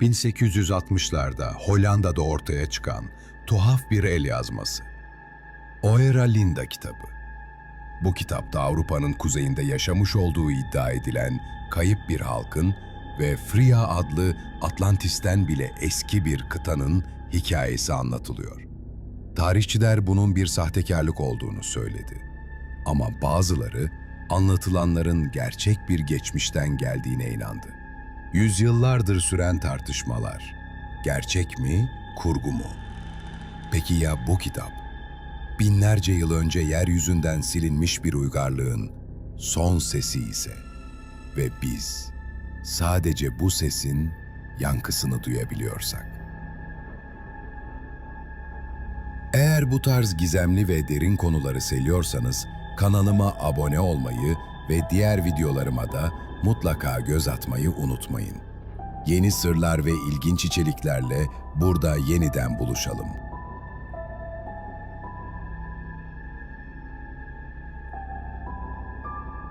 1860'larda Hollanda'da ortaya çıkan tuhaf bir el yazması. Oera Linda kitabı. Bu kitapta Avrupa'nın kuzeyinde yaşamış olduğu iddia edilen kayıp bir halkın ve Fria adlı Atlantis'ten bile eski bir kıtanın hikayesi anlatılıyor. Tarihçiler bunun bir sahtekarlık olduğunu söyledi. Ama bazıları anlatılanların gerçek bir geçmişten geldiğine inandı. Yüzyıllardır süren tartışmalar. Gerçek mi, kurgu mu? Peki ya bu kitap? Binlerce yıl önce yeryüzünden silinmiş bir uygarlığın son sesi ise ve biz sadece bu sesin yankısını duyabiliyorsak. Eğer bu tarz gizemli ve derin konuları seviyorsanız kanalıma abone olmayı ve diğer videolarıma da mutlaka göz atmayı unutmayın. Yeni sırlar ve ilginç içeriklerle burada yeniden buluşalım.